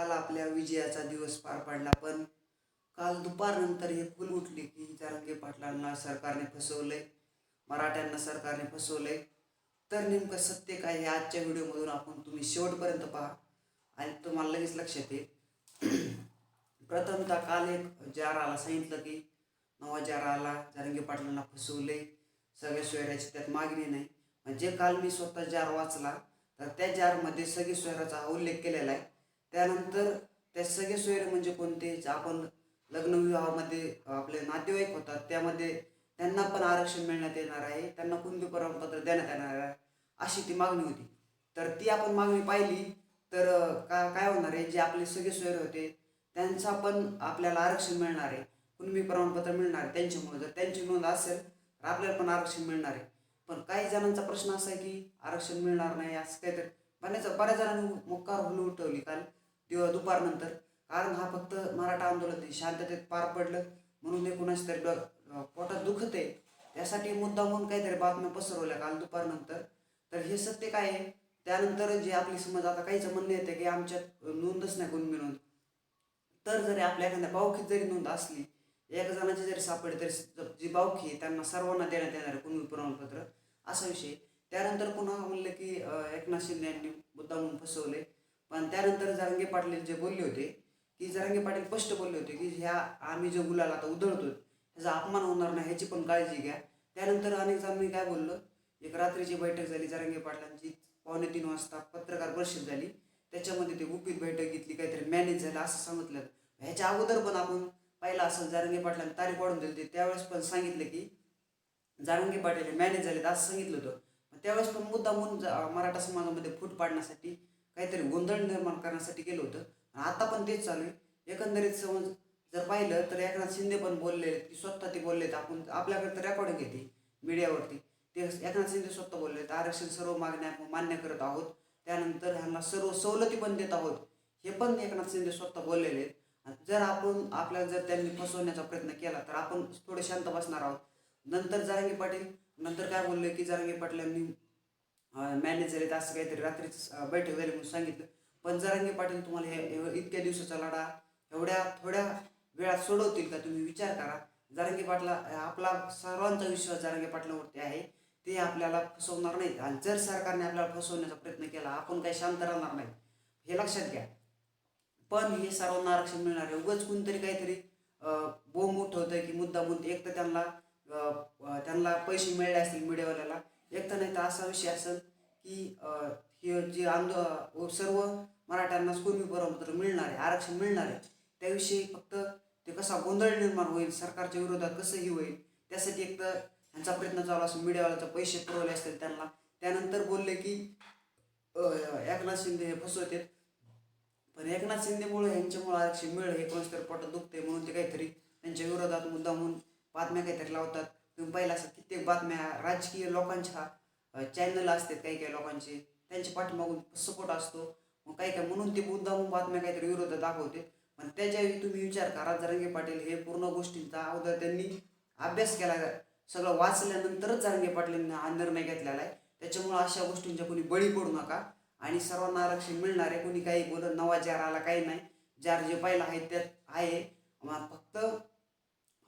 काल आपल्या विजयाचा दिवस पार पडला पण काल दुपारनंतर हे फुल उठली की जरांगे पाटलांना सरकारने फसवलंय मराठ्यांना सरकारने फसवलंय. तर नेमकं सत्य काय हे आजच्या व्हिडिओमधून आपण तुम्ही शेवटपर्यंत पहा आणि तुम्हाला लगेच लक्षात येईल. प्रथमतः काल एक जार आला सांगितलं की नवा जाराला आला पाटलांना फसवले सगळ्या सोयऱ्याची त्यात मागणी नाही. म्हणजे काल मी स्वतः जार वाचला तर त्या जारमध्ये सगळी सोयऱ्याचा हा उल्लेख केलेला आहे. त्यानंतर त्या सगळे सोयरे म्हणजे कोणते आपण लग्न विवाहामध्ये आपले नातेवाईक होतात त्यामध्ये त्यांना पण आरक्षण मिळण्यात येणार आहे त्यांना कुणबी प्रमाणपत्र देण्यात येणार आहे अशी ती मागणी होती. तर ती आपण मागणी पाहिली तर का काय होणार आहे जे आपले सगळे सोयरे होते त्यांचा पण आपल्याला आरक्षण मिळणार आहे कुणबी प्रमाणपत्र मिळणार आहे त्यांच्यामुळे. जर त्यांची नोंद असेल तर आपल्याला पण आरक्षण मिळणार आहे. पण काही जणांचा प्रश्न असा आहे की आरक्षण मिळणार नाही असं काहीतरी. बऱ्याच बऱ्याच जणांनी मुक्कार हुलू उठवली काल. दिव दुपारनंतर. कारण हा फक्त मराठा आंदोलन शांततेत पार पडलं. म्हणून हे कुणाच तरी पोटात दुखत आहे. त्यासाठी मुद्दा म्हणून काहीतरी बातम्या पसरवल्या काल दुपारनंतर. तर हे सत्य काय आहे? त्यानंतर जे आपली समज आता काहीच म्हणणं येते की आमच्यात नोंदच नाही कुणबी नोंद तर जरी आपल्या एखाद्या बावखीत जरी नोंद असली एक जणाची जरी सापडली तरी जी बावखी आहे त्यांना सर्वांना देण्यात येणार आहे कुणबी प्रमाणपत्र. असा विषय. त्यानंतर पुन्हा म्हणलं की एकनाथ शिंदे यांनी मुद्दा म्हणून फसवले. पण त्यानंतर जरांगे पाटील जे बोलले होते की जरांगे पाटील स्पष्ट बोलले होते की ह्या आम्ही जो गुलाल आता उधळतो त्याचा अपमान होणार नाही ह्याची पण काळजी घ्या. त्यानंतर अनेक जणांनी काय बोललं एक रात्रीची बैठक झाली जरांगे पाटलांची पावणे तीन वाजता पत्रकार परिषद झाली. त्याच्यामध्ये ते गुपित बैठक घेतली काहीतरी मॅनेज झालं असं सांगितलं. ह्याच्या अगोदर पण आपण पाहिलं असं जारंगे पाटलांनी तारीख वाढून दिली होती त्यावेळेस पण सांगितलं की जारंगे पाटील मॅनेज झाले असं सांगितलं होतं. त्यावेळेस पण मुद्दा म्हणून मराठा समाजामध्ये फूट पाडण्यासाठी काहीतरी गोंधळ निर्माण करण्यासाठी केलं होतं. आणि आता पण तेच चालू आहे. एकंदरीत समज जर पाहिलं तर एकनाथ शिंदे पण बोलले की स्वतः ते बोललेत. आपण आपल्याकडे तर रेकॉर्डिंग येते मीडियावरती ते एकनाथ शिंदे स्वतः बोलले आरक्षण सर्व मागण्या मान्य करत आहोत. त्यानंतर ह्यांना सर्व सवलती पण देत आहोत. हे पण एकनाथ शिंदे स्वतः बोललेले आहेत. आणि जर आपण आपल्याला जर त्यांनी फसवण्याचा प्रयत्न केला तर आपण थोडे शांत बसणार आहोत. नंतर जारंगी पाटील नंतर काय बोलले की जारंगे पाटलांनी मॅनेजर आहेत असं काहीतरी. रात्रीच बैठक झाली म्हणून सांगितलं. पण जरांगे पाटील तुम्हाला हे इतक्या दिवसाचा लढा एवढ्या थोड्या वेळात सोडवतील का तुम्ही विचार करा. जरांगे पाटला आपला सर्वांचा विश्वास जरांगे पाटलावरती आहे ते आपल्याला फसवणार नाहीत. आणि जर सरकारने आपल्याला फसवण्याचा प्रयत्न केला आपण काही शांत राहणार नाही हे लक्षात घ्या. पण हे सर्वांना आरक्षण मिळणार आहे. उगाच कोणतरी काहीतरी बोंब उठवतं की मुद्दा मुद्दे एक तर त्यांना त्यांना पैसे मिळले असतील मीडियावाल्याला एक तर नाही तर असा विषय असेल की हे जे आंदो सर्व मराठ्यांना कुणबी प्रमाणपत्र मिळणार आहे आरक्षण मिळणार आहे त्याविषयी फक्त ते कसा गोंधळ निर्माण होईल सरकारच्या विरोधात कसंही होईल त्यासाठी एक तर ह्यांचा प्रयत्न चालू असून मीडियावाल्याचा पैसे पुरवले असतील त्यांना. त्यानंतर बोलले की एकनाथ शिंदे हे फसवते पण एकनाथ शिंदेमुळे ह्यांच्यामुळे आरक्षण मिळेल हे कोणाच पोटात दुखते म्हणून ते काहीतरी त्यांच्या विरोधात मुद्दा म्हणून बातम्या काहीतरी लावतात. तुम्ही असतात असं कित्येक बातम्या राजकीय लोकांच्या चॅनल असतात काही काही लोकांचे. त्यांच्या पाठीमागून सपोर्ट असतो. मग काही काय म्हणून ते मुद्दामून बातम्या काहीतरी विरोधात दाखवते. पण त्याच्यावेळी तुम्ही विचार करा जरंगे पाटील हे पूर्ण गोष्टींचा अगोदर त्यांनी अभ्यास केला. सगळं वाचल्यानंतरच जरंगे पाटलांनी हा निर्णय घेतलेला आहे. त्याच्यामुळं अशा गोष्टींच्या कोणी बळी पडू नका. आणि सर्वांना आरक्षण मिळणार आहे. कोणी काही बोलत नवा जार आला काही नाही. जार जे पाहिला आहे त्यात आहे. मग फक्त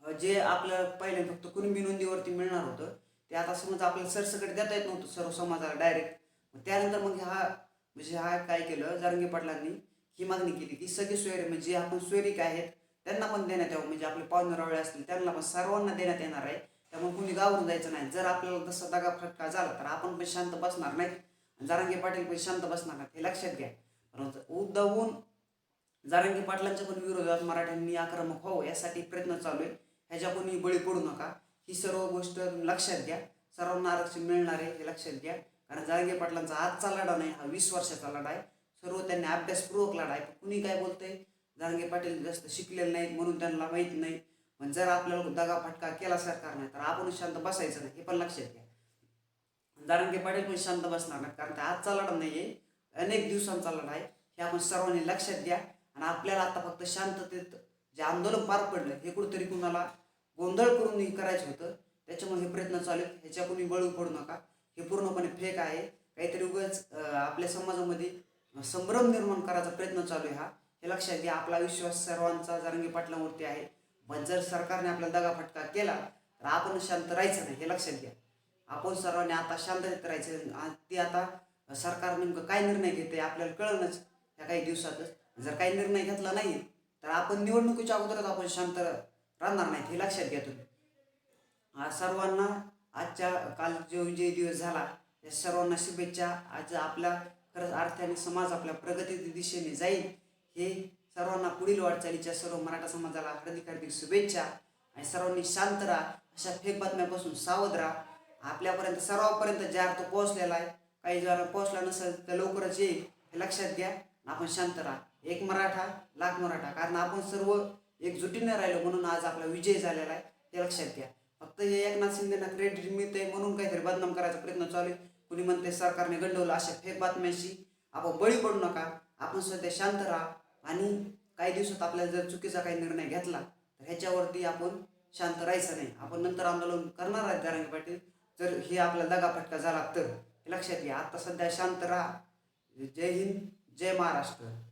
जे आपलं पहिले फक्त कुणबी नोंदीवरती मिळणार होतं ते आता समज आपल्याला सरसकट देता येत नव्हतं सर्व समाजाला डायरेक्ट त्यानंतर मग हा म्हणजे हा काय केलं जारंगी पाटलांनी ही मागणी केली. की सगळे सोयरे म्हणजे आपण सोयरीक आहेत त्यांना पण देण्यात यावं. म्हणजे आपले पाहुणरावळे असतील त्यांना पण सर्वांना देण्यात येणार आहे. त्यामुळे कुणी गावरून जायचं नाही. जर आपल्याला तसा दगा फटका झाला तर आपण पण शांत बसणार नाही. जारंगी पाटील पण शांत बसणार नाहीत हे लक्षात घ्या. परंतु उद्धवून जारंगी पाटलांच्या पण विरोधात मराठ्यांनी आक्रमक व्हावं यासाठी प्रयत्न चालू आहे. ह्याच्या कोणी बळी पडू नका. ही सर्व गोष्ट लक्षात घ्या. सर्वांना आरक्षण मिळणार आहे हे लक्षात घ्या. कारण जारंगे पाटलांचा आजचा लढा नाही हा वीस वर्षाचा लढा आहे. सर्व त्यांनी अभ्यासपूर्वक लढा आहे. कुणी काय बोलतंय? जारंगे पाटील जास्त शिकलेले नाहीत म्हणून त्यांना माहीत नाही. पण जर आपल्याला दगा फटका केला नाही तर आपण शांत बसायचं नाही हे पण लक्षात घ्या. जारंगे पाटील पण शांत बसणार नाही कारण ते आजचा लढा नाही आहे अनेक दिवसांचा लढा आहे. हे आपण सर्वांनी लक्षात घ्या. आणि आपल्याला आता फक्त शांततेत जे आंदोलन पार पडलं हे कुठेतरी कुणाला गोंधळ करून हे करायचं होतं. त्याच्यामुळे हे प्रयत्न चालू आहेत. ह्याच्या कोणी बळी पडू नका. हे पूर्णपणे फेक आहे. काहीतरी उगाच आपल्या समाजामध्ये संभ्रम निर्माण करायचा प्रयत्न चालू आहे हा. हे लक्षात घ्या. आपला विश्वास सर्वांचा जरंगी पाटलांवरती आहे. पण जर सरकारने आपल्याला दगाफटका केला तर आपण शांत राहायचं नाही. हे लक्षात घ्या. आपण सर्वांनी आता शांततेत राहायचं ते आता सरकार नेमकं काय निर्णय घेते आपल्याला कळणच ह्या काही दिवसातच. जर काही निर्णय घेतला नाही तर आपण निवडणुकीच्या अगोदरच आपण शांत राहणार नाहीत हे लक्षात घ्या तुम्ही. सर्वांना आजच्या काल जो विजय दिवस झाला या सर्वांना शुभेच्छा. आज आपल्या खरंच अर्थाने समाज आपल्या प्रगती दिशेने जाईल हे सर्वांना पुढील वाटचालीच्या सर्व मराठा समाजाला हार्दिक हार्दिक शुभेच्छा. आणि सर्वांनी शांत राहा अशा फेक बातम्यापासून सावध राहा. आपल्यापर्यंत सर्वांपर्यंत जे अर्थ पोहोचलेला आहे काही जर पोहोचला नसेल तर लवकरच येईल हे लक्षात घ्या. आपण शांत राहा. एक मराठा लाख मराठा. कारण आपण सर्व एकजुटीने राहिलो म्हणून आज आपला विजय झालेला आहे. ते लक्षात घ्या. फक्त हे एकनाथ शिंदेना क्रेडिट मिळते म्हणून काहीतरी बदनाम करायचा प्रयत्न चालू आहे. कुणी म्हणते सरकारने गंडवलं अशा फेक बातम्याशी. आपण बळी पडू नका. आपण सध्या शांत राहा. आणि काही दिवसात आपल्याला जर चुकीचा काही निर्णय घेतला तर ह्याच्यावरती आपण शांत राहायचं नाही. आपण नंतर आंदोलन करणार आहेत दारांगी पाटील. जर हे आपला दगाफटका झाला तर. हे लक्षात घ्या. आता सध्या शांत राहा. जय हिंद जय महाराष्ट्र.